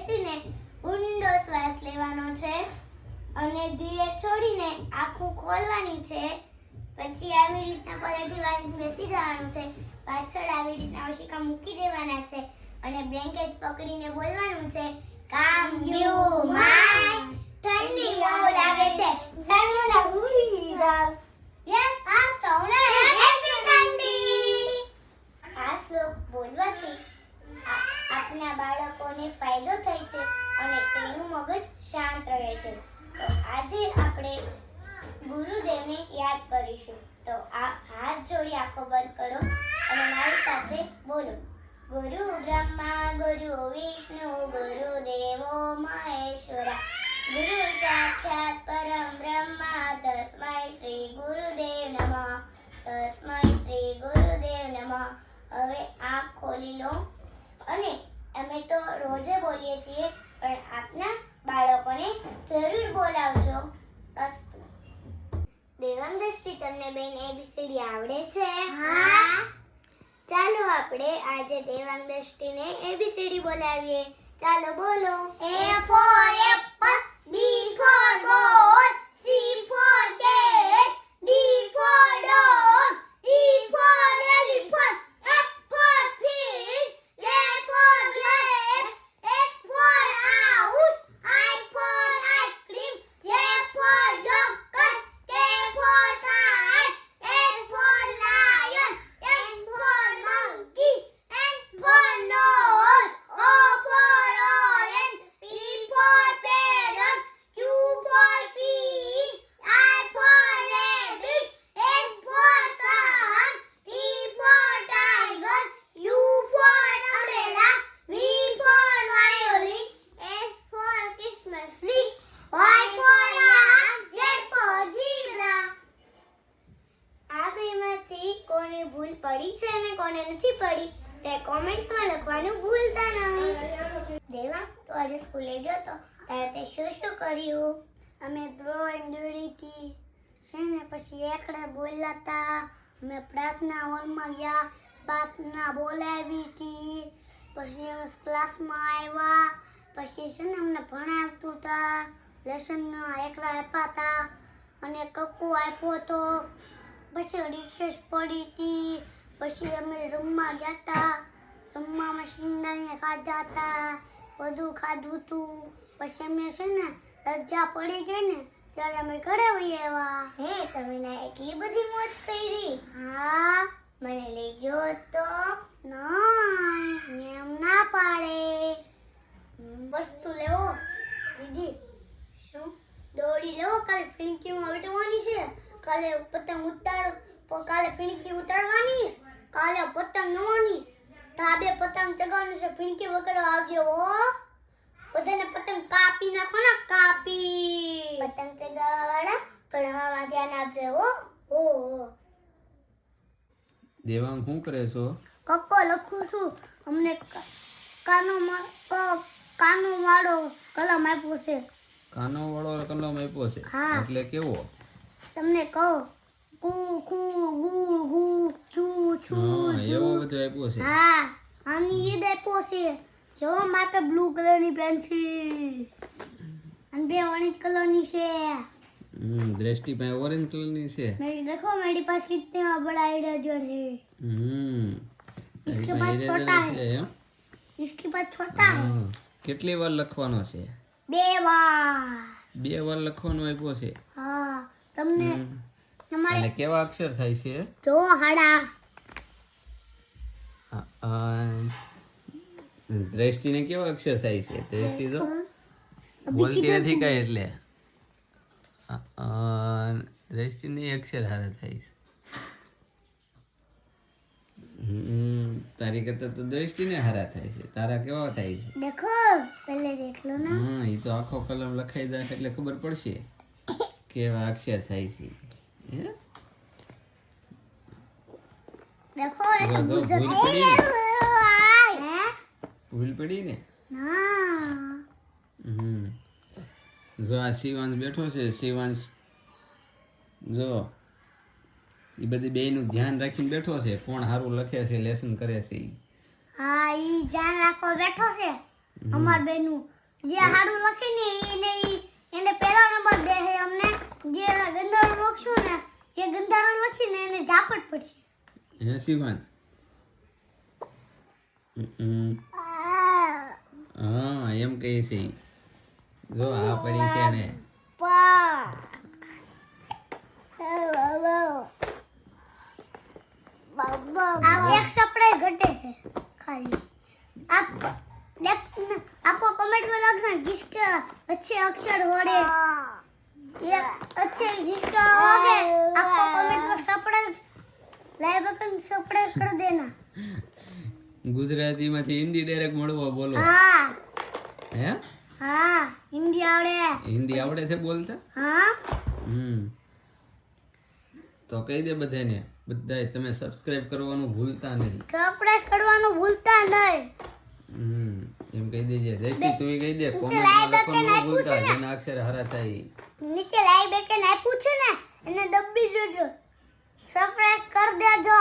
બેસીને ઊંડો શ્વાસ લેવાનો છે અને ધીરે છોડીને આખું ખોલવાની છે. પછી આવી રીતના પલટી વાળીને બેસી જવાનું છે. પાછળ આવી રીતના ઓશિકા મૂકી દેવાના છે અને બ્લેન્કેટ પકડીને બોલવાનું છે. કામ યુ માય ઠંડી બહુ લાગે છે. સનમુના ભૂલી જાવ યસ આ સૌને હેપી ઠંડી આ શ્લોક બોલવાથી આપના બાળકોને ફાયદો થાય છે અને તેનું મગજ શાંત રહે છે. તો આજે આપણે ગુરુદેવને યાદ કરીશું. તો આ હાથ જોડી આંખો બંધ કરો અને મારી સાથે બોલો. ગુરુ બ્રહ્મા, ગુરુ વિષ્ણુ, ગુરુ દેવો મહેશ્વરા. ગુરુ સાક્ષાત પરમ બ્રહ્મા, તસ્મય શ્રી ગુરુદેવ નમઃ. તસ્મય શ્રી ગુરુદેવ નમઃ. હવે આંખ ખોલી લો અને અમે તો રોજે બોલીએ છીએ પણ આપના બાળકોને જરૂર બોલાવજો. અસ્તુ દેવમ દ્રષ્ટિ તમને બેન એબીસીડી આવડે છે? હા. ચાલો આપણે આજે દેવાંગ દ્રષ્ટિને એબીસીડી બોલાવીએ. ચાલો બોલો. એ ફોર એપલ પડી છે અને કોને નથી પડી, તે કોમેન્ટમાં લખવાનું ભૂલતા નહીં. દેવા, તો આજે સ્કૂલે ગયો તો ત્યારે તે શું શું કર્યું? અમે ડ્રોઈંગ હતી. છે ને, પછી એકડે બોલ્યા હતા અમે પ્રાર્થના હોલમાં ગયા, પ્રાર્થના બોલાવી હતી. પછી અમે ક્લાસમાં આવ્યા, પછી છે ને, અમને ભણાવતું હતા લેસનમાં એકડા આપ્યા હતા અને કક્કુ આપ્યો હતો પછી રિસેસ પડી હતી. પછી અમે રમવા ગયા હતા રમવામાં સિંગાણીએ ખાધા હતા બધું ખાધું હતું. પછી અમે છે ને રજા પડી ગઈ ને ત્યારે અમે ઘરે વહી આવ્યા હે તમે ના એટલી બધી મોજ કરી? હા મને લઈ ગયો તો ના એમ ના પાડે. વસ્તુ લેવો. દીદી શું? દોડી લેવો? કાલે ફિણકીમાં બેઠવાની છે. કાલે પતંગ ઉતાર કાલે ફિણકી ઉતારવાની છે. કાલે પતંગ નવાની ધાબે પતંગ ચગાવવાનું છે. ફીણકી વગેરે આવજો હો. બધાને પતંગ કાપી નાખો ને કાપી. પતંગ ચગાવવાવાળા ભણવામાં ધ્યાન આપજો હો. હો દેવાંગ શું કરે છો? કક્કો લખું છું. અમને કાનો કાનો વાળો કલમ આપ્યો છે. કાનો વાળો કલમ આપ્યો છે. હા. એટલે કેવો? તમને કહો. કુ કુ ગુ ગુ ચુ છુ હા ચુ એવો બધો આપ્યો છે હા આની ઈદ આપ્યો છે જો માટે બ્લુ કલરની પેન્સિલ અને બે ઓરેન્જ કલરની છે હમ દ્રષ્ટિ પાસે ઓરેન્જ કલરની છે मेरी देखो मेरी पास कितने बड़ा इरेजर है હમ इसके તારી पास પાસે छोटा eraser है છે, એમ? इसके पास छोटा है હા. કેટલી વાર લખવાનો છે બે વાર બે વાર લખવાનો આપ્યો છે હા તમને હમ. તમારે અને કેવા અક્ષર થાય છે? જો હાડા. દ્રષ્ટિને કેવા અક્ષર થાય છે? દ્રષ્ટિ તો બોલતી નથી કઈ એટલે. દ્રષ્ટિને અક્ષર હારા થાય છે. તારી કરતા તો દ્રષ્ટિને હારા થાય છે. તારા કેવા થાય છે? દેખો પહેલે દેખ લો ના. હા એ તો આખો કલમ લખાઈ જાય એટલે ખબર પડશે. કેવા અક્ષર થાય છે. ભૂલ પડી ને હમ ધ્યાન રાખીને બેઠો છે કોણ સારું લખે છે લેસન કરે છે હા ઈ ધ્યાન બેઠો છે. અમાર બેનું જે સારું લખે ને એને એને પહેલો નંબર દે ગંધારો લખી ને એને ઝાપટ પડશે હે શિવાંશ હમ. હા એમ કહે છે ઈ. જો આ પડી છે ને आप एक सप्लाई घटे से खाली आप देख न- आपको कमेंट में लगना किसके अच्छे अक्षर हो रहे ये अच्छे जिसका होंगे आपको कमेंट में सब्सक्राइब लाइक बटन सब्सक्राइब कर देना ગુજરાતીમાંથી હિન્દી ડાયરેક્ટ મળવો બોલો हाँ હે हाँ हिंदी आवड़े હિન્દી આવડે છે બોલતા हाँ હમ તો કહી દે બધાને બધાય તમે સબસ્ક્રાઇબ કરવાનું ભૂલતા નહીં સપ્રાઈઝ કરવાનું ભૂલતા નહીં હમ એમ કહી દેજે દેખી તું કહી દે લાઈવ કોમેન્ટમાં બેકન લખવાનું આપ્યું ભૂલતા છે ને? જેના અક્ષર હારા થાય ઈ. નીચે લાઈક બેકન આપ્યું છે ને એને દબી દેજો. સબસ્ક્રાઇબ કરી દેજો.